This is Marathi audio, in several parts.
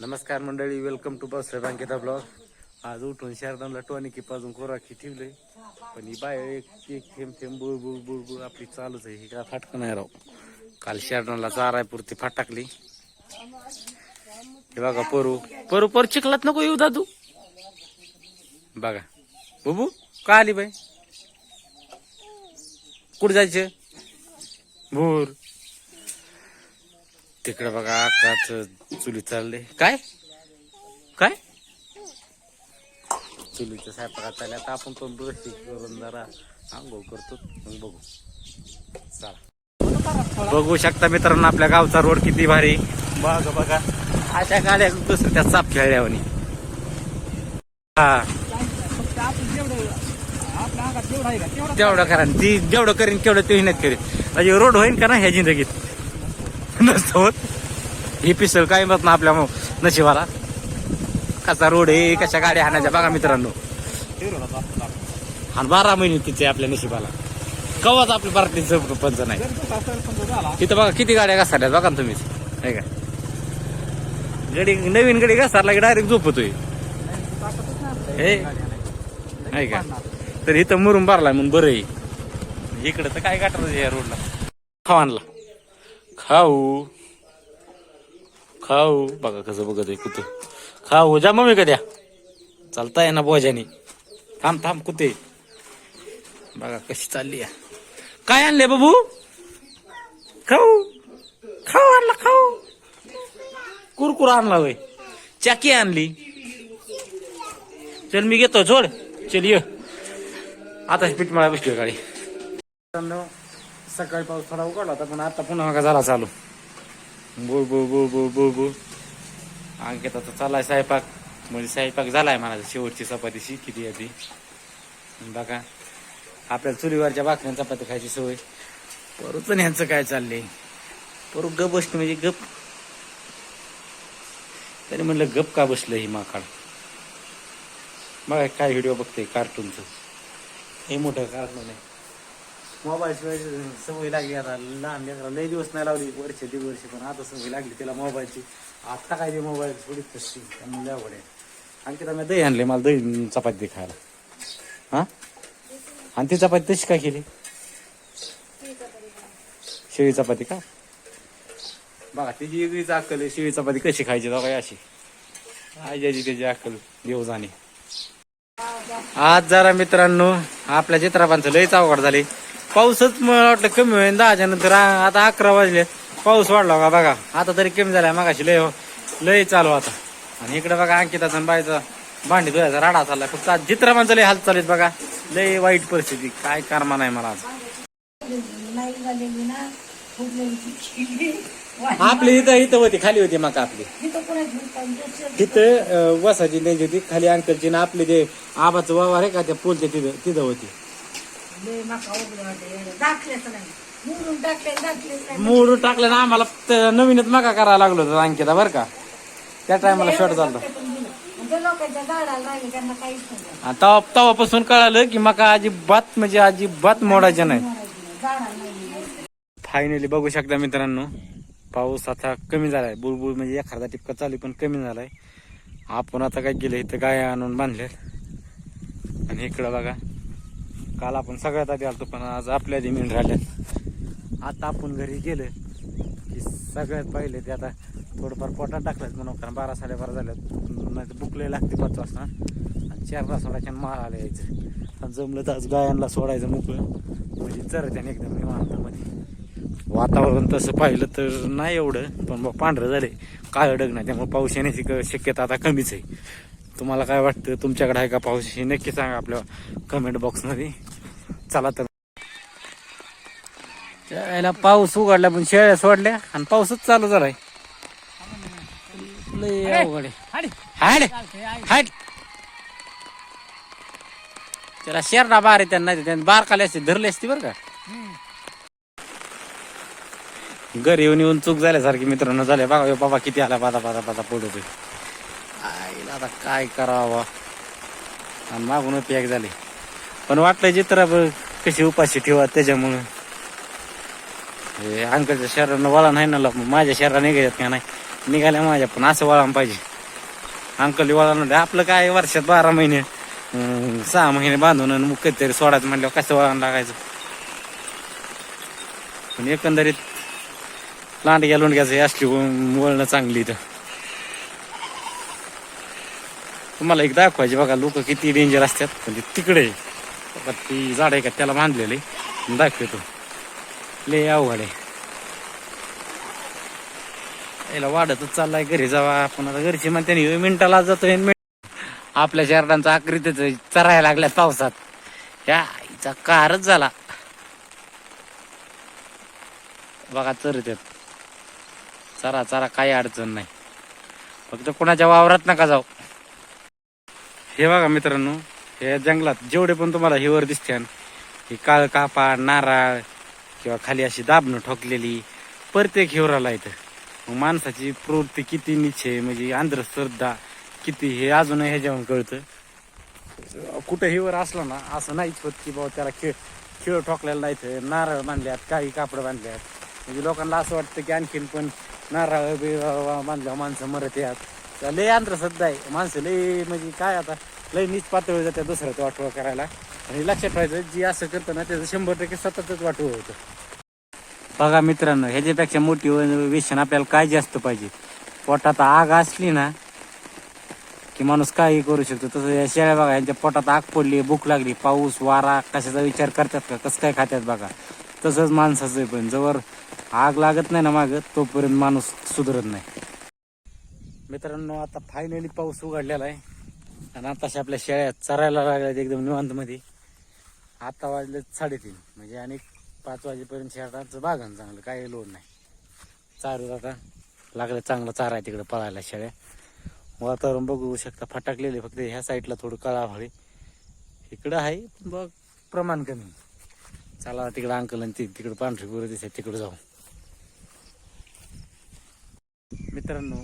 नमस्कार मंडळी वेलकम टू बस बँकेचा ब्लॉग आज उठून शारदांना टॉनिकी पाजून कोराखी ठेवले. पण ही बाय एक एक थेंब थेंब बुळ बुळ बुळ बुळ आपली चालूच आहे. ही काय फाटक नाही राव. काल शारदांना चाराय पुरती फाटकली. हे बघा परू. परू पर चिखलात नको येऊ दादू. बघा. बुबू का आली बाई? कुठं जायचं? भूर. तिकडे बघा आकाच चुली चालले. काय? काय? चुलीच्या स्वयंपाकात चालले आता आपण पण ब्रश करून जरा आंघोळ करतो. मग बघू. चला. बघू शकता मित्रांनो आपल्या गावचा रोड किती भारी. बघा बघा. अशा गाड्या दुसऱ्या त्या साप खेळल्यावानी. हा. तेवढं करा ती जेवढं करीन तेवढं ते नाही करेन. म्हणजे रोड होईन का ना ह्या जिंदगीत? नसतो हे ही पिसळ काय मत ना आपल्या मग नशिबाला. कसा रोड आहे कशा गाड्या हाणायच्या बघा मित्रांनो. आणि बारा महिने तिथे आपल्या नशिबाला. कवाच आपल्या पार्टीचं पंच नाही. तिथं बघा किती गाड्या घसारल्यात बघा ना तुम्ही. नाही का? गडी नवीन गडी घसारला की डायरेक्ट झोपतोय. हे? आहे का? तर इथं मुरून बारलाय म्हणून बरं आहे. इकडं तर काय गाठर या रोडला खवानला खाऊ. खाऊ. बघा कसं बघत आहे कुठं. खाऊ. जा मम्मी कद्या चालता ना बोजानी. थांब थांब कुठे बघा कशी चालली काय आणले बाबू? खाऊ. खाऊ आणला खाऊ. कुरकुरा आणला वय चाकी आणली. चल मी घेतो. सोड. चल ये. आता पीठ मला बसली गाडी. सकाळी पाऊस थोडा उघडला होता पण आता पुन्हा का झाला चालू. बो बो बो बो बो बो. अंकित आता चालाय स्वयंपाक. म्हणजे स्वयंपाक झालाय मला शेवटची चपातीशी किती आहे ती? बघा. आपल्याला चुलीवरच्या भाकऱ्या चपाती खायची सवय. परत ह्यांचं काय चाललंय? परू गप बसणं म्हणजे गप. तरी म्हणलं गप का बसलं ही माकाड बघा काय व्हिडिओ बघते कार्टूनचं हे मोठं कार्टून आहे. मोबाईल शिवाय सवय लागली आता. लहान लेकरा लय दिवस नाही लावली वर्ष दीड वर्ष पण आता सवय लागली त्याला मोबाईलची. आता काय ते मोबाईल थोडी तशी त्यामुळे आवड आहे. आणखी मी दही आणले मला दही चपाती दे खायला. हा? आणि ती चपाती तशी काय केली? शेळी चपाती का? बघा तिची वेगळीच अक्कल आहे शेळी चपाती कशी खायची बघा अशी. आजी त्याची अक्कल देव जाणे. आज जरा मित्रांनो आपल्या चित्रपांचं लयच अवघड झाली. पाऊसच मला वाटलं कमी होईल दहाच्या नंतर आता अकरा वाजले. पाऊस वाढला का बघा. आता तरी कमी झालाय मागाशी लय हो. लय चालू आता. आणि इकडे बघा अंकिताचा आणि भांडी धुवायचा राडा चाललाय. फक्त आज चित्रापांचं लय हाल आहेत बघा. लय वाईट परिस्थिती. काय कारमा नाही मला आज? आपली इथं इथं होती खाली होती मका आपली. तिथं वसाची त्यांची होती. खाली अंकलची ना आपले ते आबाचं वावर आहे का त्या पोलच्या तिथं तिथं होती. लय माका उघडं वाटलं दाखलेच नाही. मोडून टाकले दाखलेच नाही. मोडून टाकलं ना आम्हाला त- नवीनच मका करायला लागलो होतं अंकिता बरं का? त्या टायमाला शॉर्ट झालं म्हणजे लोकांच्या झाडाला राहिले त्यांना काहीच नाही आणि तवा तेव्हापासून कळालं की मका अजिबात म्हणजे अजिबात मोडायचं नाही. झाडाला नाही फायनली बघू शकता मित्रांनो पाऊस आता कमी झालाय. बुलबुल म्हणजे एखादा टिपका चालू पण कमी झालाय. आपण आता काय केलं इथं गाय आणून बांधले आणि इकडं बघा. काल आपण सगळ्यात आधी आलतो पण आज आपल्या जमीन राहिल्यात आता आपण घरी गेलं की सगळ्यात पहिले ते आता थोडंफार पोटात टाकल्यात म्हणून कारण बारा साडेबारा झाल्यात. नाही तर बुकले लागते पाच वाजता. आणि चार तास मार मारायला यायचं. आणि जमलं तर आज गायांना सोडायचं मोकळं. म्हणजे जर त्याने एकदम निवांतामध्ये वातावरण तसं पाहिलं तर नाही एवढं पण पांढरं झाले काळं डग नाही त्यामुळे पाऊस येण्याची क- शक्यता आता कमीच आहे. तुम्हाला काय वाटतं? तुमच्याकडे आहे का पाऊस? हे नक्की सांगा आपल्या कमेंट बॉक्समध्ये चला तर. यायला पाऊस उघडला पण शेळ्या सोडल्या आणि पाऊसच चालू झालाय. लय अवघड आहे. हाड. हाड. त्याला शेरडा बार आहे त्यांना त्यांनी बार काले असते धरले असते बरं का? घरी येऊन येऊन चूक झाल्यासारखी मित्रांनो झाले बघा बाबा किती आला बाधा बाधा बाधा आईला आता काय करावं? आणि मागून पॅक झाले. पण वाटलं चित्र कशी उपाशी ठेवा त्याच्यामुळं. हे अंकलच्या शहरानं वळा आहे ना माझ्या शहराने निघायच्यात का नाही? निघाल्या माझ्या पण असं वळण पाहिजे. अंकल वळण आपलं काय वर्षात बारा महिने सहा महिने बांधून आणि मग कधीतरी सोडायचं म्हणल्यावर कसं वळण लागायचं? पण एकंदरीत लांडग्या लोंडग्याचं हे असली वळणं चांगली इथं. तुम्हाला एक दाखवायचे बघा लोक किती डेंजर असतात. म्हणजे तिकडे बघा ती झाड आहे का त्याला बांधलेले दाखवतो. लय अवघड आहे. याला वाढतच चाललाय घरी जावा. आपण आता घरची म्हणते "ह्यो मिनिटाला जातोय आपल्या शहरांचा आकृतीच चरायला लागल्या पावसात. ह्या आईचा कारच झाला. बघा चरत चरा चरा काही अडचण नाही. फक्त कोणाच्या वावरात नका जाऊ. हे बघा मित्रांनो या जंगलात जेवढे पण तुम्हाला हिवर दिसते ही काळ कापा नारळ किंवा खाली अशी दाबणं ठोकलेली प्रत्येक हिवराला इथं. मग माणसाची प्रवृत्ती किती निश्चय म्हणजे अंधश्रद्धा किती हे अजून ह्याच्यावरून कळतं. कुठं हिवर असला ना असं नाहीच होत की बाबा त्याला खेळ खेळ ठोकलेला नाही तर नारळ बांधल्यात काही कापड बांधल्यात. म्हणजे लोकांना असं वाटतं की आणखीन पण नारळ बांधल्या माणसं मरत यात. लय अंधश्रद्धा आहे. माणसं लय म्हणजे काय आता लय नीच पातळी जातात दुसऱ्याचं वाटवं करायला. आणि लक्षात ठेवायचं जी असं करतं ना त्याचं शंभर टक्के सततच वाटवं होतं. बघा मित्रांनो ह्याच्यापेक्षा मोठी व्यसन आपल्याला काय जास्त पाहिजे? पोटात आग असली ना की माणूस काही करू शकतो. तसं या शेळ्या बघा यांच्या पोटात आग पडली भूक लागली पाऊस वारा कशाचा विचार करतात का? कसं काय खात्यात बघा? तसंच माणसाचं आहे पण. जवळ आग लागत नाही ना माग तोपर्यंत माणूस सुधरत नाही. मित्रांनो आता फायनली पाऊस उघडलेला आहे. आणि आताशी आपल्या शेळ्या चरायला लागल्यात एकदम निवांत मध्ये आता वाजले साडेतीन. म्हणजे आणि पाच वाजेपर्यंत शेळाचं बागन चांगलं काही लोड नाही. चारू आता. लागलं चांगलं चारा आहे तिकडे पळायला शेळ्या. वातावरण बघू शकता फटाकलेले फक्त ह्या साईडला थोडं कळावळे इकडं आहे पण बघ प्रमाण कमी. चला तिकडं अंकल आणि ती तिकडं पांढरी गुरु दिसत तिकडं जाऊ. मित्रांनो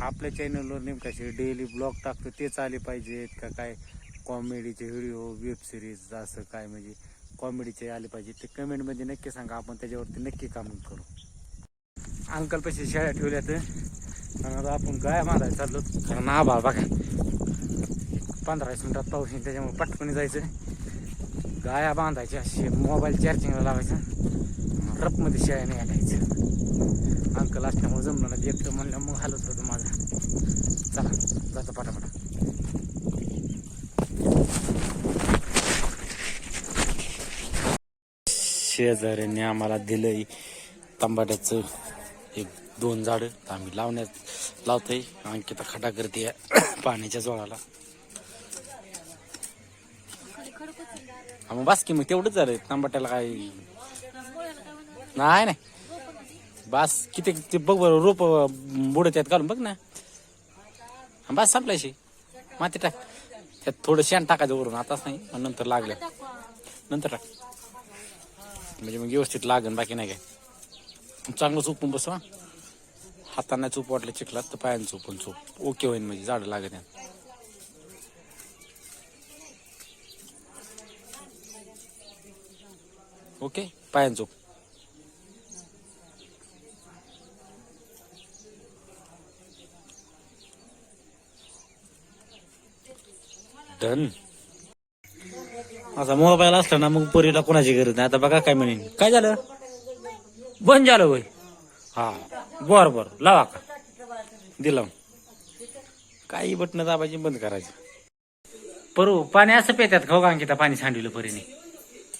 आपल्या चॅनलवर नेमका डेली ब्लॉग टाकतो तेच आले पाहिजेत का काय? कॉमेडीचे व्हिडिओ वेब सिरीज असं काय म्हणजे कॉमेडीचे आले पाहिजे ते कमेंटमध्ये नक्की सांगा आपण त्याच्यावरती नक्की काम करू. अंकल पैसे शाळा ठेवल्यात. आपण गाय मारायला चाललो. कारण आभाळ बघा. पंधरा वीस मिनिटात पाऊस येईल त्याच्यामुळे पटकन जायचं. गाया बांधायच्या असे मोबाईल चार्जिंगला लावायचा. रपमध्ये शेळ्या नाही घालायचं अंकल असल्यामुळे जमलं ना एकटं म्हणलं मग हालत होतं माझा चला जातो पटापटा शेजाऱ्यांनी आम्हाला दिलंय तांबाट्याचं एक दोन झाडं. तर आम्ही लावण्यात लावतोय. अंकिता खटा करते पाण्याच्या जोळाला हा मग बास की मग तेवढंच झालं तांबाट्याला काय? नाही नाही. बास किती ते बघ बरं रोप बुडत त्यात घालून बघ ना. हा, बास संपलायशी माती टाक. त्यात थोडं शेण टाकायचं वरून. आताच नाही नंतर लागलं. नंतर टाक. म्हणजे मग व्यवस्थित लागन बाकी नाही काय. चांगलं चुपून बसवा. हाताने चूप वाटलं चिखलात तर पायाने चुपून चूप ओके होईन म्हणजे झाड लागत नाही. ओके पायान चूप डन आता मोबाईल असला ना मग पोरीला कोणाची गरज नाही. आता बघा काय म्हणेन. काय झालं? बंद झालं वय हा बर बर. लावा का? दिलं. काही बटणं दाबायची बंद करायचं. परू पाणी असं पेतात खाऊ का अंकिता पाणी सांडलं परीने.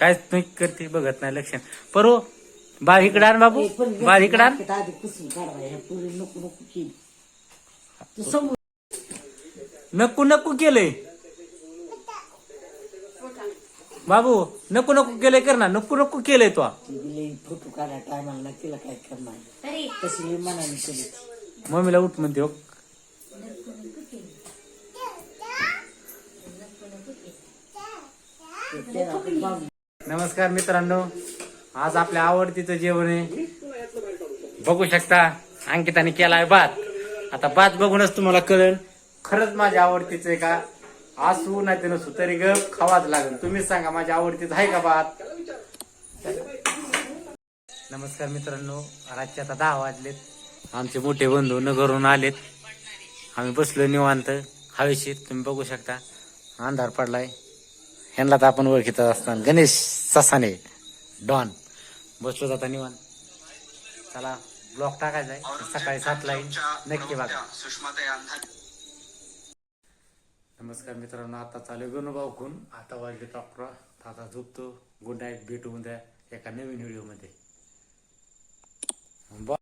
काय नाही करते बघत नाही लक्ष. परू बाळ इकडं आण बाबू. बाळ इकडं आण. नको नको केलंय. बाबू नको नको केलंय कर ना. नको नको केलंय तो. फोटो काढा टायमाला तिला काय करणार? तशी मनाने केली. मम्मीला उठ म्हणते हो. नमस्कार मित्रांनो. आज आपल्या आवडतीचं जेवण आहे. बघू शकता अंकिताने केलाय भात. आता भात बघूनच तुम्हाला कळेल. खरंच माझ्या आवडतीचं आहे का? असू नाही ते नसू तरी ग खावाच लागेल तुम्हीच सांगा माझ्या आवडतीच आहे का बात? नमस्कार मित्रांनो रातचे आता दहा वाजलेत. आमचे मोठे बंधू नगरून आलेत. आम्ही बसलो निवांत हवेशीर. तुम्ही बघू शकता अंधार पडलाय. ह्यांना तर आपण ओळखीत असताना. गणेश ससाने डॉन. बसलो जाता निवांत. चला ब्लॉक टाकायचा आहे. सकाळी सातला येईल नक्की बघा. नमस्कार मित्रांनो आता चालू गणू भाऊकून. आता वाजले अकरा. आता झोपतो. Good night. भेटू उद्या एका नवीन व्हिडिओमध्ये.